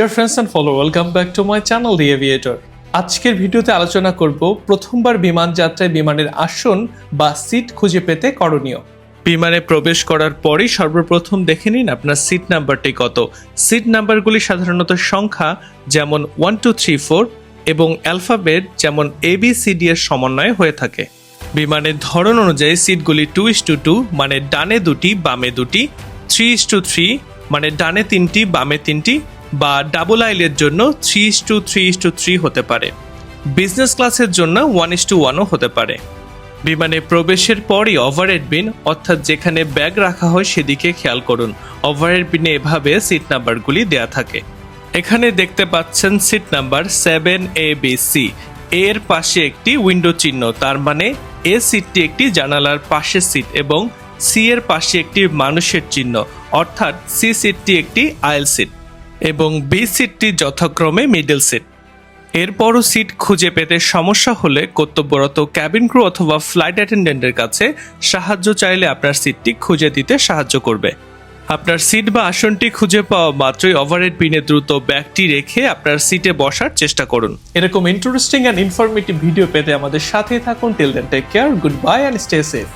Dear friends and follow welcome back to my channel the aviator আজকের ভিডিওতে আলোচনা করব প্রথমবার বিমান যাত্রায় বিমানের আসন বা সিট খুঁজে পেতে করণীয়। বিমানে প্রবেশ করার পরেই সর্বপ্রথম দেখে নিন আপনার সিট নাম্বারটি কত। সিট নাম্বারগুলি সাধারণত সংখ্যা যেমন ওয়ান টু থ্রি ফোর এবং অ্যালফাবেট যেমন এ বি সি ডি এর সমন্বয়ে হয়ে থাকে। বিমানের ধরন অনুযায়ী সিটগুলি টু ইস টু টু মানে ডানে দুটি, বামে দুটি থ্রি ইস টু থ্রি মানে ডানে তিনটি, বামে তিনটি বা ডাবল আইলের জন্য three is two three is two three হতে পারে। বিজনেস ক্লাসের জন্য ওয়ান ইস টু ওয়ানও হতে পারে। বিমানে প্রবেশের পরই ওভারহেড বিন অর্থাৎ যেখানে ব্যাগ রাখা হয় সেদিকে খেয়াল করুন। ওভারহেড বিনে এভাবে সিট নাম্বারগুলি দেয়া থাকে। এখানে দেখতে পাচ্ছেন seat number seven A B C এর পাশে একটি উইন্ডো চিহ্ন, তার মানে এ সিটটি একটি জানালার পাশের সিট এবং সি এর পাশে একটি মানুষের চিহ্ন, অর্থাৎ সি সিটটি একটি আয়েল সিট এবং বি সিটটি যথাক্রমে মিডল সিট এরপরও সিট খুঁজে পেতে সমস্যা হলে কর্তব্যরত ক্যাবিন ক্রু অথবা ফ্লাইট অ্যাটেন্ডেন্টের কাছে সাহায্য চাইলে আপনার সিটটি খুঁজে দিতে সাহায্য করবে। আপনার সিট বা আসনটি খুঁজে পাওয়া মাত্রই ওভারহেড পিনে দ্রুত ব্যাগটি রেখে আপনার সিটে বসার চেষ্টা করুন। এরকম ইন্টারেস্টিং অ্যান্ড ইনফরমেটিভ ভিডিও পেতে আমাদের সাথে থাকুন। Till then take care goodbye and stay safe